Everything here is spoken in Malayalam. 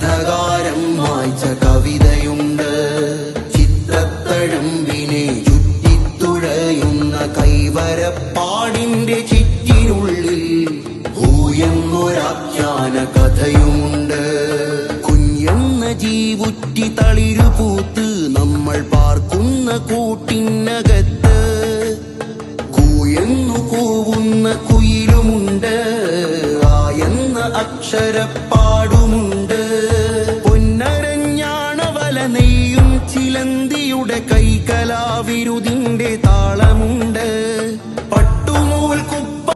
അന്ധകാരം വായിച്ച കവിതയുണ്ട്. ചിത്രത്തഴമ്പിനെ ചുറ്റിത്തുഴയുന്ന കൈവരപ്പാടിന്റെ ചിറ്റിനുള്ളിൽ ഭൂയെന്നൊരാഖ്യാന കഥയുമുണ്ട്. കുഞ്ഞെന്ന ജീവുറ്റി തളിരു പൂത്ത് നമ്മൾ പാർക്കുന്ന കൂട്ടിനകത്ത് കൂയെന്നു കൂവുന്ന കുയിലുമുണ്ട്. ആയെന്ന അക്ഷരപ്പാടുമുണ്ട്. ചിലന്തിയുടെ കൈകലാവിരുതിന്റെ